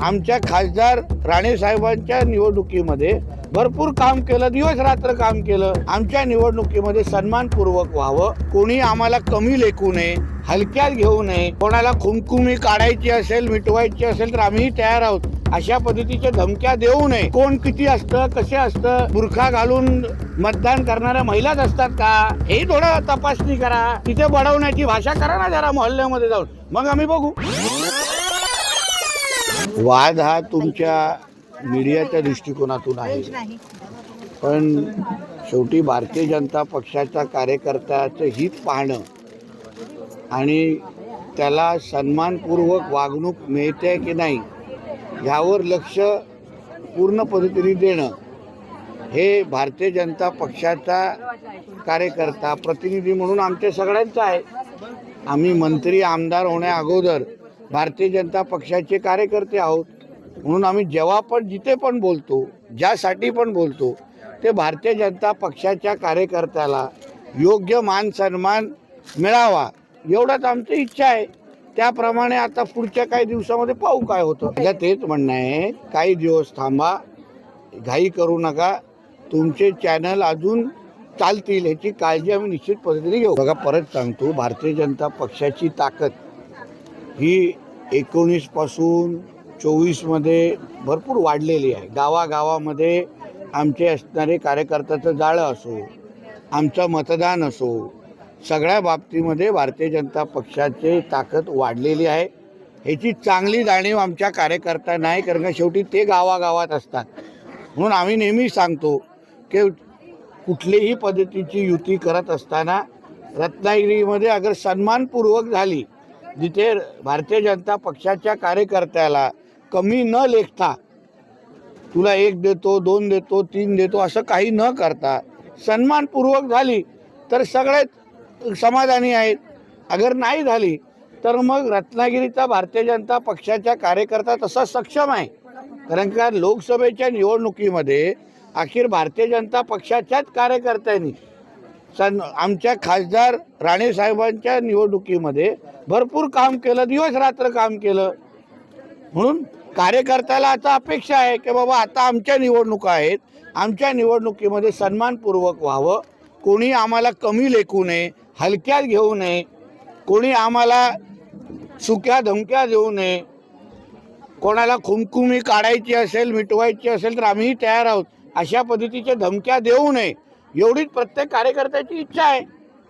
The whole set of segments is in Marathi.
आमच्या खासदार राणे साहेबांच्या निवडणुकीमध्ये भरपूर काम केलं दिवस रात्र काम केलं. आमच्या निवडणुकीमध्ये सन्मानपूर्वक व्हावं. कोणी आम्हाला कमी लेखू नये हलक्यात घेऊ नये. कोणाला खुमखुमी काढायची असेल मिटवायची असेल तर आम्हीही तयार आहोत. अशा पद्धतीच्या धमक्या देऊ नये. कोण किती असतं कसे असतं बुरखा घालून मतदान करणाऱ्या महिलाच असतात का? हे थोडं तपासणी करा. तिथे बडवण्याची भाषा करा ना जरा मोहल्ल्यामध्ये जाऊन. मग आम्ही बघू. वाद हा तुमच्या मीडियाच्या दृष्टिकोनातून आहे. पण शेवटी भारतीय जनता पक्षाच्या कार्यकर्त्याचं हित पाहणं आणि त्याला सन्मानपूर्वक वागणूक मिळते की नाही ह्यावर लक्ष पूर्ण पद्धतीने देणं हे भारतीय जनता पक्षाचा कार्यकर्ता प्रतिनिधी म्हणून आमच्या सगळ्यांचं आहे. आम्ही मंत्री आमदार होण्या अगोदर भारतीय जनता पक्षाचे कार्यकर्ते आहोत. म्हणून आम्ही जेव्हा पण जिथे पण बोलतो ज्यासाठी पण बोलतो ते भारतीय जनता पक्षाच्या कार्यकर्त्याला योग्य मान सन्मान मिळावा एवढंच आमची इच्छा आहे. त्याप्रमाणे आता पुढच्या काही दिवसामध्ये पाहू काय होतं. माझं तेच म्हणणं आहे काही दिवस थांबा घाई करू नका. तुमचे चॅनल अजून चालतील ह्याची काळजी आम्ही निश्चित पद्धतीने घेऊ. बघा परत सांगतो भारतीय जनता पक्षाची ताकद ही एकोणीसपासून चोवीसमध्ये भरपूर वाढलेली आहे. गावागावामध्ये आमचे असणारे कार्यकर्त्याचं जाळं असो आमचं मतदान असो सगळ्या बाबतीमध्ये भारतीय जनता पक्षाची ताकद वाढलेली आहे. ह्याची चांगली जाणीव आमच्या कार्यकर्ता नाही कारण का शेवटी ते गावागावात असतात. म्हणून आम्ही नेहमी सांगतो की कुठलीही पद्धतीची युती करत असताना रत्नागिरीमध्ये अगर सन्मानपूर्वक झाली जिथे भारतीय जनता पक्षाच्या कार्यकर्त्याला कमी न लेखता तुला एक देतो दोन देतो तीन देतो असं काही न करता सन्मानपूर्वक झाली तर सगळेच समाधानी आहेत. अगर नाही झाली तर मग रत्नागिरीचा भारतीय जनता पक्षाच्या कार्यकर्ता तसा सक्षम आहे. कारण का लोकसभेच्या निवडणुकीमध्ये अखेर भारतीय जनता पक्षाच्याच कार्यकर्त्यांनी सन आमच्या खासदार राणेसाहेबांच्या निवडणुकीमध्ये भरपूर काम केलं दिवस रात्र काम केलं. म्हणून कार्यकर्त्याला आता अपेक्षा आहे की बाबा आता आमच्या निवडणुका आहेत आमच्या निवडणुकीमध्ये सन्मानपूर्वक व्हावं. कोणी आम्हाला कमी लेखू नये हलक्यात घेऊ नये. कोणी आम्हाला सुक्या धमक्या देऊ नये. कोणाला खुमखुमी काढायची असेल मिटवायची असेल तर आम्हीही तयार आहोत. अशा पद्धतीच्या धमक्या देऊ नये. एवढीच प्रत्येक कार्यकर्त्याची इच्छा आहे.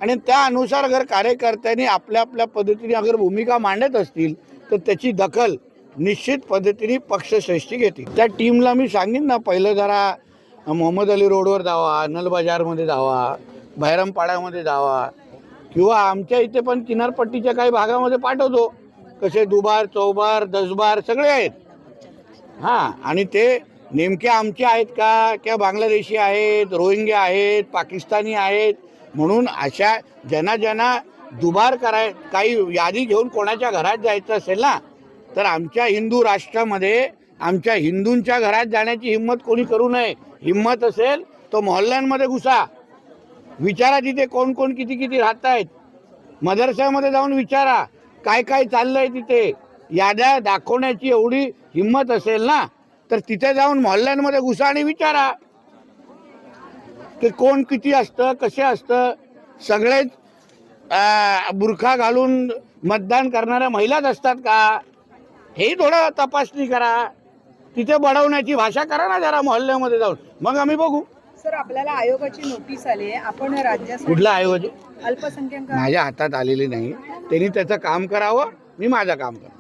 आणि त्या अनुसार अगर कार्यकर्त्यांनी आपल्या आपल्या पद्धतीने अगर भूमिका मांडत असतील तर त्याची दखल निश्चित पद्धतीने पक्षश्रेष्ठी घेतील. त्या टीमला मी सांगेन ना पहिलं जरा मोहम्मद अली रोडवर जावा नल बाजारमध्ये जावा बहिरमपाड्यामध्ये जावा किंवा आमच्या इथे पण किनारपट्टीच्या काही भागामध्ये पाठवतो. कसे दुबार चौबार दसबार सगळे आहेत. हां आणि ते नेमके आमचे आहेत का? किंवा बांगलादेशी आहेत रोहिंग्या आहेत पाकिस्तानी आहेत? म्हणून अशा ज्यांना ज्यांना दुबार कराय काही यादी घेऊन कोणाच्या घरात जायचं असेल ना तर आमच्या हिंदू राष्ट्रामध्ये आमच्या हिंदूंच्या घरात जाण्याची हिंमत कोणी करू नये. हिंमत असेल तो मोहल्ल्यांमध्ये घुसा. विचारा तिथे कोण कोण किती किती राहत आहेत मदरसामध्ये जाऊन विचारा काय काय चाललंय तिथे. याद्या दाखवण्याची एवढी हिंमत असेल ना तर तिथे जाऊन मोहल्ल्यांमध्ये घुसा आणि विचारा की कोण किती असतं कसे असतं. सगळेच बुरखा घालून मतदान करणाऱ्या महिलाच असतात का? हे थोडं तपासणी करा. तिथे बडवण्याची भाषा करा ना जरा मोहल्ल्यामध्ये जाऊन. मग आम्ही बघू. सर आपल्याला आयोगाची नोटीस आली आहे. आपण राज्यासाठी कुठला आहे? अल्पसंख्याक माझ्या हातात आलेली नाही. त्यांनी त्याचं काम करावं मी माझं काम करतो.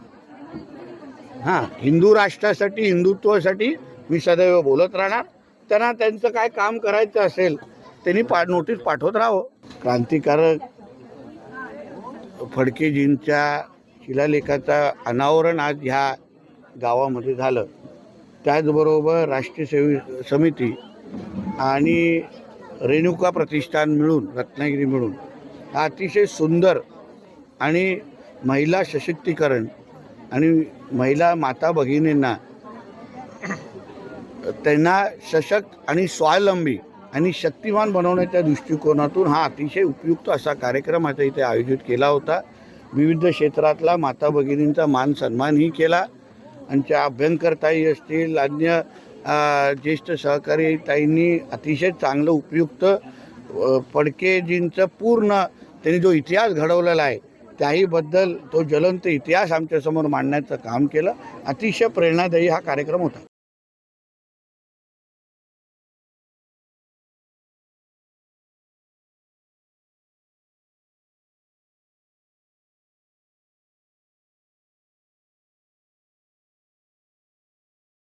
हां हिंदू राष्ट्रासाठी हिंदुत्वासाठी मी सदैव बोलत राहणार. त्यांना त्यांचं काय काम करायचं असेल त्यांनी पा नोटीस पाठवत राहावं. क्रांतिकारक फडकेजींच्या शिलालेखाचा अनावरण आज ह्या गावामध्ये झालं. त्याचबरोबर राष्ट्रीय सेवी समिती आणि रेणुका प्रतिष्ठान मिळून रत्नागिरी मिळून हा अतिशय सुंदर आणि महिला सशक्तीकरण आणि महिला माता भगिनींना त्यांना सशक्त आणि स्वावलंबी आणि शक्तिमान बनवण्याच्या दृष्टिकोनातून हा अतिशय उपयुक्त असा कार्यक्रम आता इथे आयोजित केला होता. विविध क्षेत्रातला माता भगिनींचा मान सन्मानही केला. आणि त्या अभ्यंकरताई असतील अन्य ज्येष्ठ सहकारी ताईंनी अतिशय चांगलं उपयुक्त पडकेजींचं फडकेजींचं पूर्ण त्यांनी जो इतिहास घडवलेला आहे त्याहीबद्दल तो ज्वलंत इतिहास आमच्यासमोर मांडण्याचं काम केलं. अतिशय प्रेरणादायी हा कार्यक्रम होता.